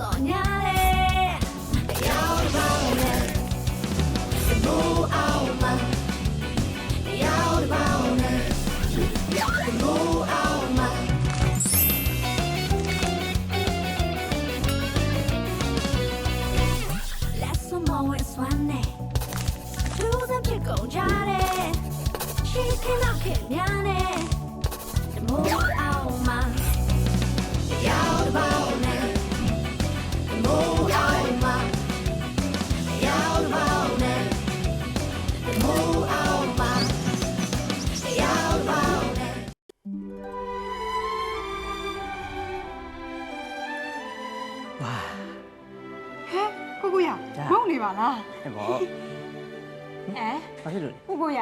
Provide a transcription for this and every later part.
တော်ညာလေရောက်ပါမယ်ဘူအောင်မရောက်ပါမယ်ဘူအောင်မလက်စမောဝဲစွမ်းနေသူစပ်ဖြစ်ကုန်ကြတယ်ရှိခင်တော့ခင်ညာနေဘူအောင်မရောက်ပါမ ကိုကိုရကြာမဟုတ်နေပါလားအဲ့ဘောအဲဘာဖြစ်လို့လဲကိုကိုရ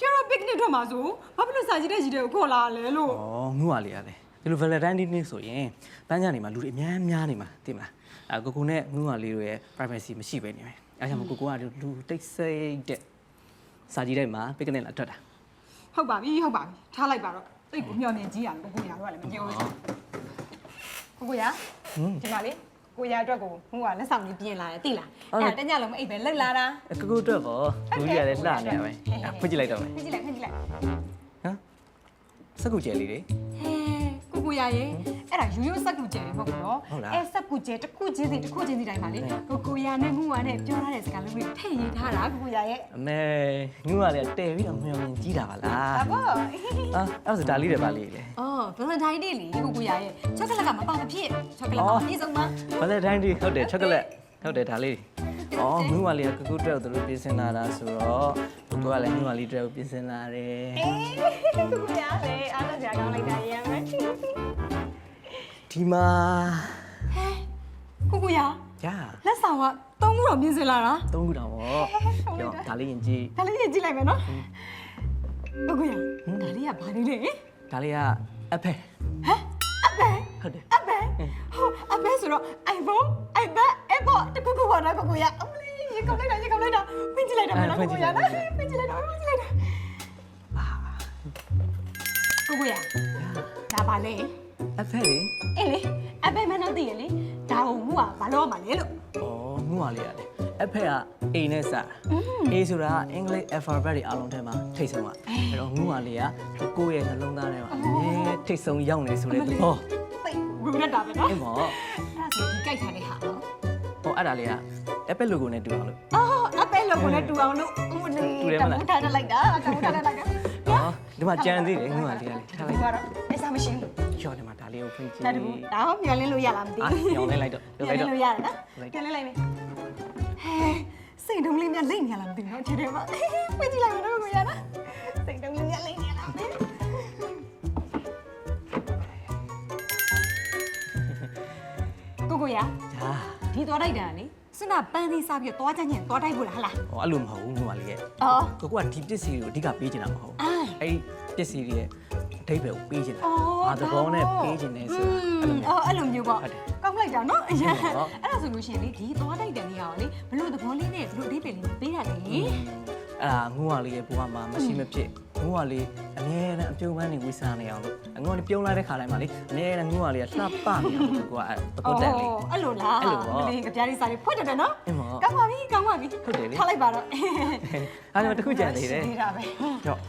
ကျတော့ picnic ထွက်မှာဆိုဘာဖြစ်လို့စာကြည့်တဲ့ကြီးတွေကိုခေါ်လာလဲလို့ဩငူပါလေရတယ်ဒီလို Valentine Day နေ့ဆိုရင်ပန်းကြနေမှာလူတွေအများများနေမှာသိမလားအကိုကိုနဲ့ငူပါလေးတို့ရဲ့ privacy မရှိပဲနေမယ်အဲဒါကြောင့်မို့ကိုကိုကလူတိတ်ဆိတ်တဲ့စာကြည့်တဲ့မှာ picnic လာထွက်တာဟုတ်ပါပြီဟုတ်ပါပြီထားလိုက်ပါတော့တိတ်ကိုမျောနေကြီးရတယ်ကိုကိုရတော့လည်းမပြောဘူးကိုကိုရဟွန်းဒီမှာလေ ကိုရအတွက်ကိုငူကလက်ဆောင်လေးပြင်လာတယ်သိလားဟုတ်တယ်အဲ့ဒါတညလုံးမအိပ်ပဲလှုပ်လာတာအကိုကိုအတွက်ကောလူကြီးရတယ်လှနေရပဲအဲဖွင့်ကြည့်လိုက်တော့မယ်ဖွင့်ကြည့်လိုက်ဖွင့်ကြည့်လိုက်ဟမ်စက်ကူကျဲလေးတွေဟဲ ကိုကိုရရေအဲ့ဒါရိုးရိုးစက်ကူကျဲတယ်မဟုတ်ဘူးနော်ဟုတ်လားအဲ့စက်ကူကျဲတစ်ခုချင်းစီတစ်ခုချင်းစီတိုင်းပါလေကိုကိုရနဲ့ငူကနဲ့ပြောထားတဲ့စကားလုံးတွေထည့်ရေးထားတာကိုကိုရရဲ့အမေငူပါလေတဲပြီးတော့မျောမြင်ကြီးတာပါလားဒါပေါ့အာအဲ့ဒါဆိုဒါလေးတွေပါလေးလေအော်ဗလန်တိုင်းဒေးလေကိုကိုရရဲ့ချောကလက်ကမပါမဖြစ်ချောကလက်ကမပြည့်စုံပါဘာလဲတိုင်းဒီဟုတ်တယ်ချောကလက်ဟုတ်တယ်ဒါလေးอ๋ อငူပါလေးကကူကူတက်ကိုသူတို့ပြင်ဆင်လာတာဆိုတော့ကိုကလည်းငူပါလေးတက်ကိုပြင်ဆင်လာတယ်အေးကိုကိုရလေအားလုံးကြာကောင်းလိုက်တာရမ်းမယ်ဒီမှာကိုကိုရညာလက်ဆောင်ကသုံးခုတော့မြင်စင်လာတာသုံးခုတောင်ဗောကြောဒါလေးရင်ကြည့်ဒါလေးရင်ကြည့်လိုက်မယ်နော်ကိုကိုရဒါလေးကဘာလေးလဲဟမ်ဒါလေးကအဖက်အဘဲ ဟုတ်တယ်အဘဲဟိုအဘဲဆိုတော့ iPhone iPad Apple တခုခုပါတော့ကိုကိုရအမလေးရေကောက်လိုက်တာရေကောက်လိုက်တာဖွင့်ကြည့်လိုက်တာမလားကိုကိုရနော်ဖွင့်ကြည့်လိုက်တာဖွင့်ကြည့်လိုက်တာကိုကိုရဒါပါလေအဖက်လေအေးလေအဘဲမနော်တည်ရလေဒါဟုံမှုကဘာလို့မလဲလို့ဩငူပါလေးရတယ်အဖက်ကအိမ်နဲ့စအေးဆိုတာအင်္ဂလိပ် alphabet တွေအားလုံးထဲမှာထိတ်ဆုံးอ่ะအဲ့တော့ငူပါလေးကကိုယ့်ရဲ့နှလုံးသားထဲမှာအမြဲထိတ်ဆုံးရောက်နေဆိုတဲ့သဘော သိရူရက်တာပဲနော်အဲ့မောအဲ့ဒါဆိုဒီကြိုက်ထားတဲ့ဟာနော်ဟောအဲ့ဒါလေးက Apple logo နဲ့တူအောင်လို့အော်အဘဲလို့ကိုလည်းတူအောင်လို့အမလေးတူတယ်မလားတမူထားတတ်လိုက်တာတမူထားတတ်လိုက်တာ။အော်ဒီမှာကြံသေးတယ်ငွေပါလေးကလေးထားလိုက်ဒီကတော့အစားမရှိဘူး။ချော်ဒီမှာဒါလေးကိုဖွင့်ကြည့်ဒါတူဒါဟောမျောလင်းလို့ရလားမသိ။အာဘူးညောင်းလိုက်လိုက်တော့မျောလင်းလို့ရတယ်နော်လိုက်မျောလင်းလိုက်မယ်ဟဲစိတ်တုံးလေးများလိမ့်နေလားမသိဘူးနော်ဒီထဲမှာဖွင့်ကြည့်လိုက်မယ်နော်ကိုရနော် ကိုကိုရ။ဂျာဒီသွားတိုက်တာလေစွနာပန်းသေးစားပြီးတော့သွားကြညင်သွားတိုက်ဖို့လားဟလား။ဟောအဲ့လိုမဟုတ်ဘူးငွေပါလေးရဲ့အော်။ကိုကဒီပစ္စည်းကိုအဓိကပေးချင်တာမဟုတ်ဘူးအာ။အဲ့ဒီပစ္စည်းတွေရဲ့အထိပ္ပယ်ကိုပေးချင်တာအော်။အာသဘောနဲ့ပေးချင်တယ်ဆိုတာအဲ့လိုမျိုးအော်အဲ့လိုမျိုးပေါ့ဟုတ်တယ်ကောင်းလိုက်တာနော်အရင်ဟုတ်ပါအဲ့ဒါဆိုလို့ရှိရင်လေဒီသွားတိုက်တဲ့နေရာကိုလေဘလို့သဘောလေးနဲ့ဘလို့အသေးပယ်လေးပေးတာလေ။ အဲ့ဒါငွေပါလေးရဲ့ဘဝမှာမရှိမဖြစ်ငွေပါလေးအမြဲတမ်းအပြုံးပန်းနေဝိစားနေအောင်လို့ငွေလေးပြုံးလိုက်တဲ့ခါတိုင်းမှာလေအမြဲတမ်းငွေပါလေးကလှပနေအောင်လို့ကိုကအဲ့သဘောတက်လေးအဲ့လိုလားအဲ့လိုပေါ့မလေးကြပြားလေးစားလေးဖွင့်တယ်နော်အင်းမောကောင်းပါပြီကောင်းပါပြီဟုတ်တယ်လေထားလိုက်ပါတော့။အဲ့ဒါတစ်ခုကြံသေးတယ်ရှိသေးတာပဲ။ကြောက်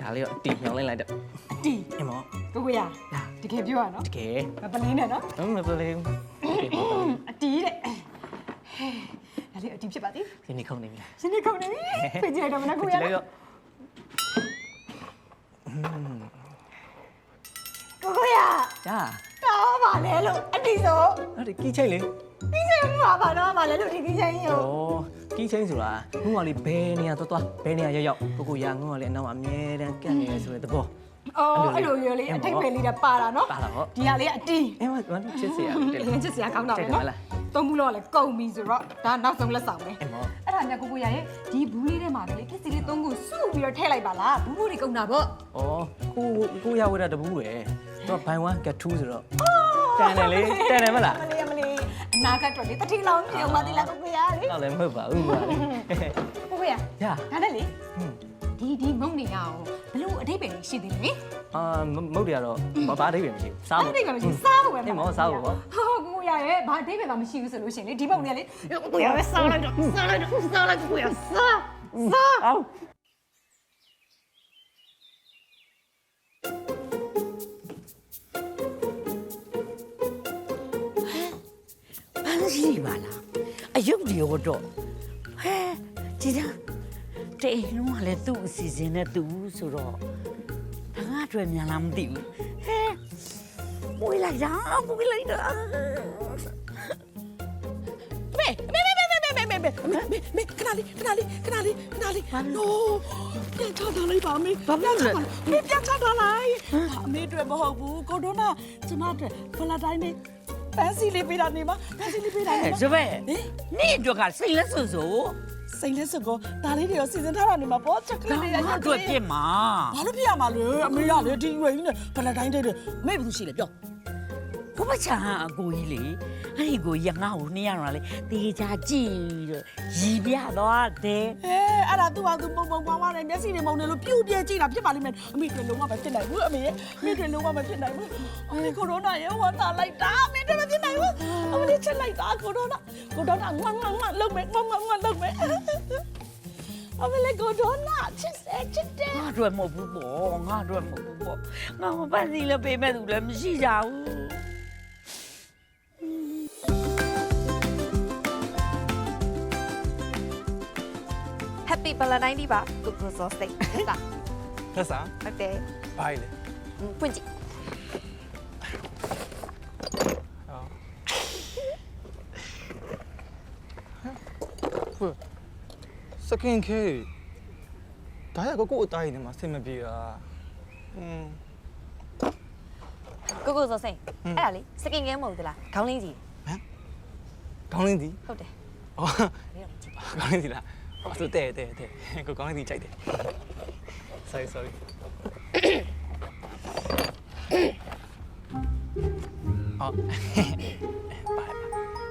ဒါလေးကိုအတီညောင်းလိုက်လိုက်တော့အတီအင်းမောကိုကိုရညာတကယ်ပြောရနော်တကယ်မပလင်းနဲ့နော်အမပလေးဒီမှာအတီတဲ့ဟဲဒါ လေးအတီဖြစ်ပါသေးဒီနေ့ခုံနေပြီလားရှင်နေကုန်နေပြီဖွင့်ကြည့်လိုက်တော့မနော်ကိုရကြည့်လိုက်နော်တော့ကိုကိုရကြာတော့ပါလဲလို့အတီဆိုအဲ့ဒီကီးချိတ်လေဒီစိတ်မှုပါတော့ပါလဲလို့ဒီဒီချင်းဩရောကီးချိတ်ဆိုတာငုံကလေးဘယ်နေရာသွားသွားဘယ်နေရာရောက်ရောက်ကိုကိုရငုံကလေးအနောက်အမြဲတမ်းကန့်နေရဆိုတဲ့သဘော အော်အဲ့လိုမျိုးလေးအထိတ်ပဲလေးတပါတာနော်ပါလာဟောဒီဟာလေးအတီအဲမမချစ်စရာတယ်လင်းချစ်စရာကောင်းတာပဲတယ်နော်လား သုံးဘူးတော့လေကုန်ပြီဆိုတော့ဒါနောက်ဆုံးလက်ဆောင်ပဲအဲမောအဲ့ဒါမြတ်ကိုကိုရရဲ့ဒီဘူးလေးထဲမှာလေပစ္စည်းလေးသုံးခုစုပြီးတော့ထည့်လိုက်ပါလားဘူးဘူးတွေကုန်တာပေါ့ဩကိုကိုရဝရတဘူးပဲတော့ buy one get two ဆိုတော့တန်တယ်လေတန်တယ်မလားမလေးမလေးအနာဂတ်တော့လေတတိလောင်းပြုံးပါသေးလားကိုကိုရလေတော့လည်းမဟုတ်ပါဘူးကွာကိုကိုရရဒါနဲ့လေဟွန်းဒီဒီမုံနေရအောင်ဘလို့အတိတ်ပဲရှိသေးတယ်အာမမုတ်တွေကတော့ဘာဘာအဓိပ္ပာယ်မရှိဘူးစားအဖို့တိတ်ပဲမရှိစားဖို့ပဲအေးမောစားဖို့ပေါ့ဟာကို ရရဲ့ဘာအတိတ်ပဲမရှိဘူးဆိုလို့ရှိရင်လေဒီမုံနေလေကိုရပဲစားလိုက်တော့စားလိုက်တော့စားလိုက်ကိုရစားစားအော်ပန်းစီပါလားအယုတ်ဒီရောတော့ဟဲကြည်သားတေလုံးကလည်းသူ့အစီအစဉ်နဲ့သူဆိုတော့ဘာငါအတွက်မြန်လားမသိဘူးဟဲမွေးလိုက်တာမွေးလိုက်တာ မေမေမေမေမေမေမေမေမေမေခဏလေးခဏလေးခဏလေးခဏလေးနိုးပြန်ချထားလိုက်ပါမေဘာပြန်ချထားမေပြန်ချထားလိုက်အမေအတွက်မဟုတ်ဘူးကိုတို့နာကျမအတွက်ဖလာတိုင်းနေပန်းစီလေးပေးတာနေမှာပန်းစီလေးပေးတာဟဲနေမှာစပယ်နေ့အတွက်ကစိတ်လက်စွစို့စိတ်လက်စကောဒါလေးတွေကိုစီစဉ်ထားတာနေမှာပေါ့ချက်ကလေးဒါတွေမှရအတွက်ပြစ်မှာဘာလို့ပြရမှာလဲအမေရလေဒီရွယ်ကြီးနဲ့ဖလာတိုင်းတဲ့အမေဘာလို့ရှိလဲပြော ဘုမချာအကိုကြီးလေအဲ့ဒီကိုရငါ့ကိုနှစ်ရတော့လေတေချာကြည့်တော့ရီပြတော့တယ်အဲအဲ့ဒါသူ့ဟာသူပုံပုံကွာကွာနဲ့မျက်စိတွေမုံနေလို့ပြုတ်ပြဲကြည့်တာဖြစ်ပါလိမ့်မယ်အမေတွေလုံးဝမဖြစ်နိုင်ဘူးအမေရဲ့အမေတွေလုံးဝမဖြစ်နိုင်ဘူးအမေကိုရိုနာရဲ့ဝမ်းသာလိုက်တာအမေတွေမဖြစ်နိုင်ဘူးအမေလေးချက်လိုက်တာကိုရိုနာကိုရိုနာငွန်းငွန်းငွန်းလုံးမယ်ငွန်းငွန်းငွန်းလုံးမယ်အမေလေးကိုရိုနာချစ်စေချစ်တယ်ငါအတွက်မဟုတ်ဘူးပေါ့ငါအတွက်မဟုတ်ဘူးပေါ့ငါမပန်းစီလည်းပေးမဲ့သူလည်းမရှိကြဘူး Nanti belanai di ba? Google Sostek. Testa. Testa? Okay. Baile. Punji. Oh. Huh? Second care. ဒါရကကို့အတိုင်းနေမှာစိတ်မပြေတာอืมကိုကိုစောစိန်အဲ့ဒါလေစကင်ကဲမဟုတ်သလားခေါင်းလင်းကြီးဟမ်ခေါင်းလင်းကြီးဟုတ်တယ်အော်ခေါင်းလင်းကြီးလား ဟောဆိုတဲ့တဲ့တဲ့ကိုကောင်းလင်းဒီကြိုက်တယ် sorry sorry အော်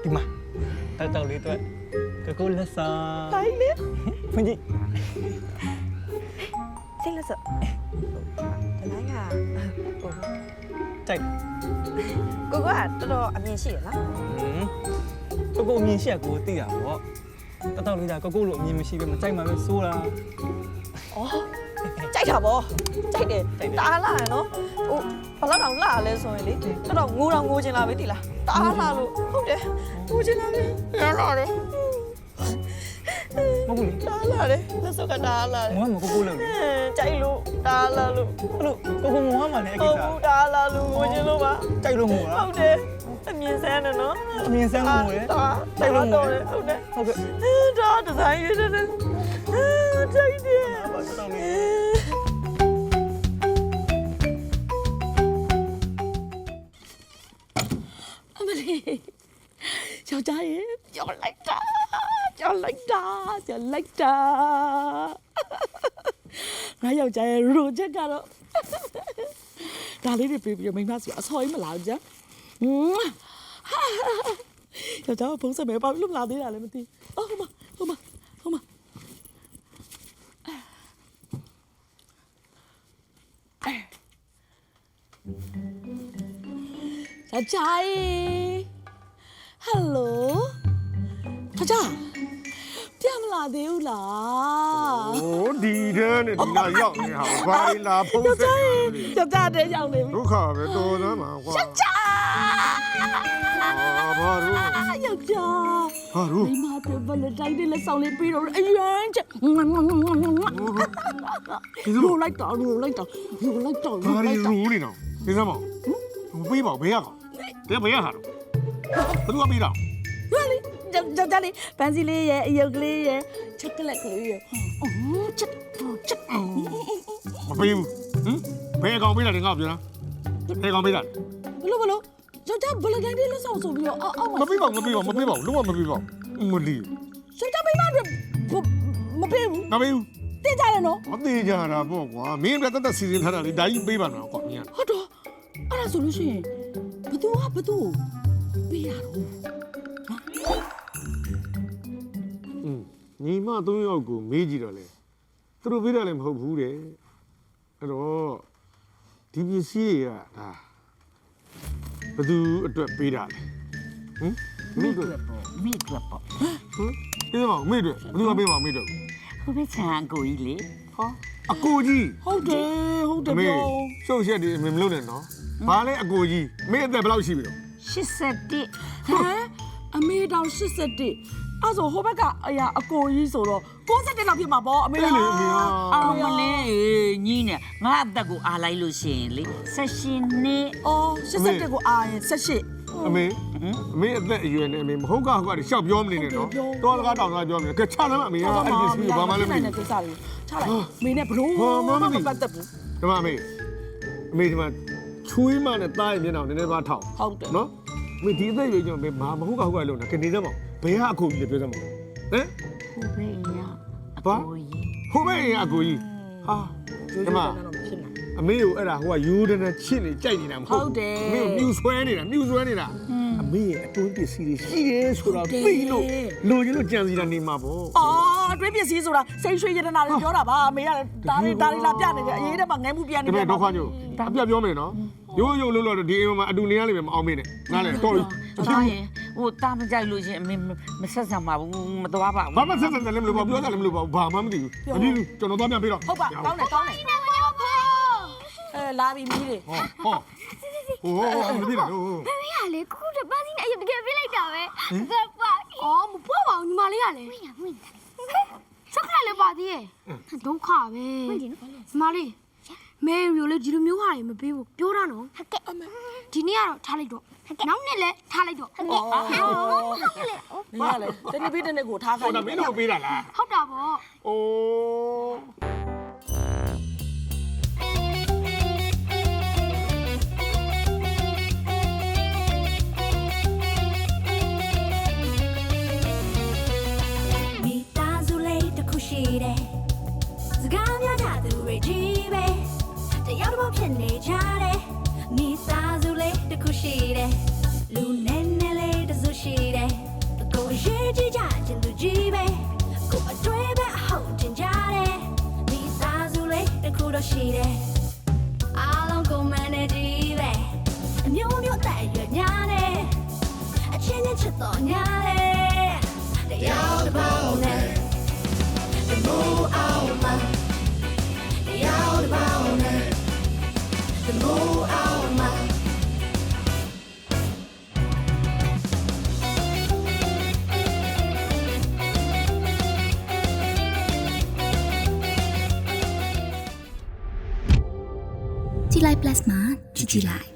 ဒီမှာတောက်တောက်လေးတော့ကကိုလက်စာတိုင်းလေဖွင့်ကြည့်စိတ်လက်စောဒီလိုင်းကကိုကြိုက်ကိုကတော်တော်အမြင်ရှိရလားဟင်းကိုကိုအမြင်ရှိရကိုသိတာပေါ့ တောက်တောက်လေးဒါကိုကိုလိုအမြင်မရှိပဲမကြိုက်မှပဲစိုးတာကြိုက်တာဗောကြိုက်တယ်ကြိုက်တယ်တားလာရနော်ဟိုဘလောက်တောင်လာလဲဆိုရင်လေတော်တော်ငိုတောင်ငိုချင်လာပဲတိလားတားလာလို့ဟုတ်တယ်ငိုချင်လာပြီရလာတယ်မဟုတ်ဘူးလေတားလာတယ်လက်စုပ်ကတားလာတယ်ငါမကိုကိုလို့လေကြိုက်လို့တားလာလို့အဲ့လိုကိုကိုငွားမှလည်းအကိဟုတ်စ္စဘူးတားလာလို့ငိုချင်လို့ပါကြိုက်လို့ငွားဟုတ်တယ် အမြင်ဆန်းတယ်နော်အမြင်ဆန်းကိုငွေတားတိုက်လို့တော့တယ်ဟုတ်တယ်ဟုတ်ကဲ့ဒါဒီဇိုင်းရတဲ့ကြိုက်တယ်ဘာတော့လဲအမလေးယောက်ျားရေကြောက်လိုက်တာကြောက်လိုက်တာကြောက်လိုက်တာငါယောက်ျားရဲ့ရိုချက်ကတော့ဒါလေးတွေပြေးပြီးမိမစီအစော်ကြီးမလာဘူးကြာဟွန်း ယောက်ျားကဖုန်းဆက်မယ်ဘာလို့မလာသေးတာလဲမသိအော်ဟိုမဟိုမဟိုမယောက်ျားရေဟယ်လိုယောက်ျားပြန်မလာသေးဘူးလား โอ้ดีเด้อเนี่ยဒီနာရောက်နေဟာဘာလဲလာဖုံး ယောက် စက် ျားရေယောက်ျားတဲ့ရောက်နေပြီ ဒုက္ခပဲတော်သားမှာကွာယောက်ျား ဘာလို့အာယောက်ျားဟာရူမိမတို့ဘယ်လိုတိုင်းလေးလက်ဆောင်လေးပြီးတော့အရန်ချက်ရိုလိုက်တော့ရိုလိုက်တော့ရိုလိုက်တော့ဘာရိုလဲလိုက်တော့ရူနေတော့ဒီစမောင်မပေးပါဘယ်ရကောင်တဲ့ဘယ်ရဟာတော့ဘယ်သူကပေးတော့ဟာလေကြောက်ကြောက်လေးပန်းစီလေးရဲ့အယုတ်ကလေးရဲ့ချက်ကလက်ကလေးရဲ့အော်ချက်ချက်မပေးဘူးဟင်ဘယ်ကောင်ပေးတာလဲငါ့ပြောလားဘယ်ကောင်ပေးတာဘလို့ဘလို့ ယောက်ျားဘယ်လိုတိုင်းလေးလက်ဆောင်ဆိုပြီးတော့အောက်အောက်မပေးပါဘူးမပေးပါဘူးမပေးပါဘူးလုံးဝမပေးပါဘူးမလီယောက်ျားမိမတို့မပေးဘူးမပေးဘူးသိကြတယ်နော်မသေးကြတာပေါ့ကွာမင်းကတတ်တတ်စီစဉ်ထားတာလေဒါကြီးပေးပါတော့ကွာမင်းဟုတ်တော့အဲ့ဒါဆိုလို့ရှိရင်ဘသူကဘသူပေးရတော့อืมညီမသုံးယောက်ကိုမေးကြည့်တော့လေသူတို့ပေးတယ်လည်းမဟုတ်ဘူးတဲ့အဲ့တော့ဒီပစ္စည်းတွေကဒါ ဘယ်သူအတွက်ပေးတာလဲဟမ်မိမိတို့တွေ့ပေါ့မိတွေ့ပေါ့ဟမ်ဒီမှာမိတို့ဘယ်သူကပေးမှာမိတို့ဟိုဘက်ချန်ကိုကြီးလေဟာအကိုကြီးဟုတ်တယ်ဟုတ်တယ်အမေပြောရှုပ်ရက်ဒီအမေမလုပ်နဲ့နော်ဘာလဲအကိုကြီးမိအသက်ဘယ်လောက်ရှိပြီတော့81ဟမ်အမေတောင်81 အဲ့ဆိုဟိုဘက်ကအရာအကိုကြီးဆိုတော့61လောက်ဖြစ်မှာပေါ့အမေအဲ့လေအမေဟာအောင်မလေးညီနဲ့ငါအသက်ကိုအားလိုက်လို့ရှိရင်လေဆက်ရှင်နှစ်အော်81ကိုအာရင်78အမေအမေအသက်အရွယ်နဲ့အမေမဟုတ်ကဟုတ်ကရှောက်ပြောမနေနဲ့နော်တော်တကားတောင်ကားပြောမနေကဲချမ်းမ်းအမေကအဲ့ဒီပစ္စည်းကိုဘာမှလည်းမနိုင်သိတဲ့ကိစ္စတွေချလိုက်မင်းနဲ့ဘလို့ဟောမမသိပတ်သက်ဘူးဒီမှာအမေအမေဒီမှာချွေးမနဲ့တားရဲ့မျက်နှာကိုနည်းနည်းပါထောက်ဟုတ်တယ်နော်အမေဒီအသက်အရွယ်ကြောင့်အမေဘာမဟုတ်ကဟုတ်ကလို့နော်ကနေစမ်းပါ ဘယ်ဟာအကိုကြီးလဲပြောစမ်းပါဟမ်ဟိုဘက်ရအဘာကိုကြီးဟိုဘက်ရင်အကိုကြီးဟာရိုးဒီရိုးမှာတန်းတန်းတော့မဖြစ်နိုင်အမေကိုအဲ့ဒါဟိုကယူဒနာချစ်နေကြိုက်နေတာမဟုတ်ဟုတ်တယ်အမေကိုမြူဆွဲနေတာမြူဆွဲနေတာအမေရဲ့အတွင်းပစ္စည်းတွေရှိတယ်ဆိုတော့သိလို့လိုချင်လို့ကြံစီတာနေမှာပေါ့အော်အတွင်းပစ္စည်းဆိုတာစိတ်ရွှေရတနာတွေပြောတာပါအမေကဒါတွေဒါတွေလာပြနေတယ်အရေးထဲမှာငဲမှုပြန်နေဒီတမဲ့ယ်ဒုက္ခညို့အပြတ်ပြောမယ်နော်ရိုးရိုးလို့လို့ဒီအိမ်မှာအတူနေရလိမ့်မယ်မအောင်မေးနဲ့နားလဲတော်ပြီတော်ရင် ဟိုတာမကြိုက်လို့ရှင်အမေမဆက်ဆံပါဘူးမသွားပါဘူးဘာမှဆက်ဆက်တယ်လည်းမလို့ပါပြောတယ်လည်းမလို့ပါဘာမှမသိဘူးမသိဘူးကျွန်တော်သွားပြန်ပြီးတော့ဟုတ်ပါကောင်းတယ်ကောင်းတယ်အဲလာပြီမီးတွေဟောဟောဟိုဟိုမသိလားဟိုမမေကလေခုတပန်းစီနဲ့အရင်တကယ်ပြလိုက်တာပဲဇက်ပါအော်မပွားပါဘူးညီမလေးကလေဝင်ရဝင်ချက်ခရလည်းပါသေးရဲ့ဒုက္ခပဲညီမလေးမဲရီလေးဒီလိုမျိုးဟာတွေမပေးဘူးပြောတာနော်ဟုတ်ကဲ့ဒီနေ့ကတော့ထားလိုက်တော့ နောက်နေ့လည်းထားလိုက်တော့မင်းကလေတနေ့ပြီးတနေ့ကိုထားခိုဟိုင်းဒါမင်းတို့ပေးတာလားဟုတ်တာပေါ့အိုးမိသားစုလေးတစ်ခုရှိတယ်စကားများကြသူတွေကြီးပဲတယောက်တစ်ပေါက်ဖြစ်နေကြ ကြည်